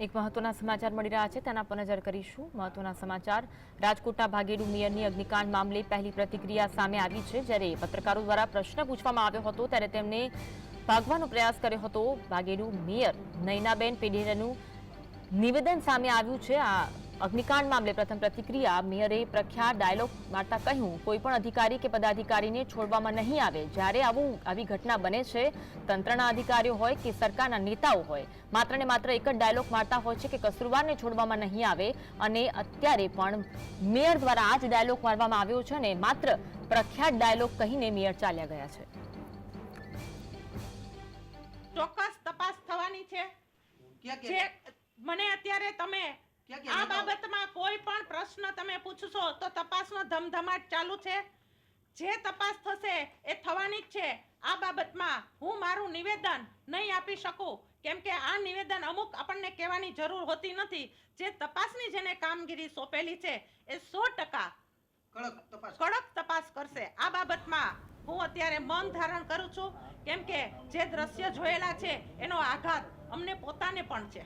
એક મહત્વના સમાચાર મળી રહ્યા છે, તેના પર નજર કરીશું. મહત્વના સમાચાર, રાજકોટના ભાગેડુ મેયરની અગ્નિકાંડ મામલે પહેલી પ્રતિક્રિયા સામે આવી છે. જ્યારે પત્રકારો દ્વારા પ્રશ્ન પૂછવામાં આવ્યો હતો, ત્યારે તેમને ભાગવાનો પ્રયાસ કર્યો હતો. ભાગેડુ મેયર નયનાબેન પેઢેરાનું નિવેદન સામે આવ્યું છે. આ અગ્નિકાંડ મામલે પ્રથમ પ્રતિક્રિયા મેયરે પ્રખ્યાત ડાયલોગ મારતા કહ્યું કોઈ પણ અધિકારી કે પદાધિકારીને છોડવામાં નહીં આવે. જ્યારે આવું આવી ઘટના બને છે તંત્રના અધિકારીઓ હોય કે સરકારના નેતાઓ હોય. માત્ર ને માત્ર એક જ ડાયલોગ મારતા હોય છે કે કસુરવારને છોડવામાં નહીં આવે અને અત્યારે પણ મેયર દ્વારા આ જ ડાયલોગ મારવામાં આવ્યો છે અને માત્ર પ્રખ્યાત ડાયલોગ કહીને મેયર ચાલ્યા ગયા છે. ચોક્કસ તપાસ થવાની છે. જે મને અત્યારે તમે આ બાબતમાં કોઈ પણ પ્રશ્ન તમે પૂછશો તો તપાસનો ધમધમાટ ચાલુ છે. જે તપાસ થશે એ થવાની જ છે. આ બાબતમાં હું મારું નિવેદન નહીં આપી શકું. કેમ કે આ નિવેદન અમુક આપણને કહેવાની જરૂર હોતી નથી. જે તપાસની જેને કામગીરી સોંપેલી છે એ સો ટકા કડક તપાસ કરશે. આ બાબતમાં હું અત્યારે મૌન ધારણ કરું છું. કેમ કે જે દ્રશ્ય જોયેલા છે એનો આઘાત અમને પોતાને પણ છે.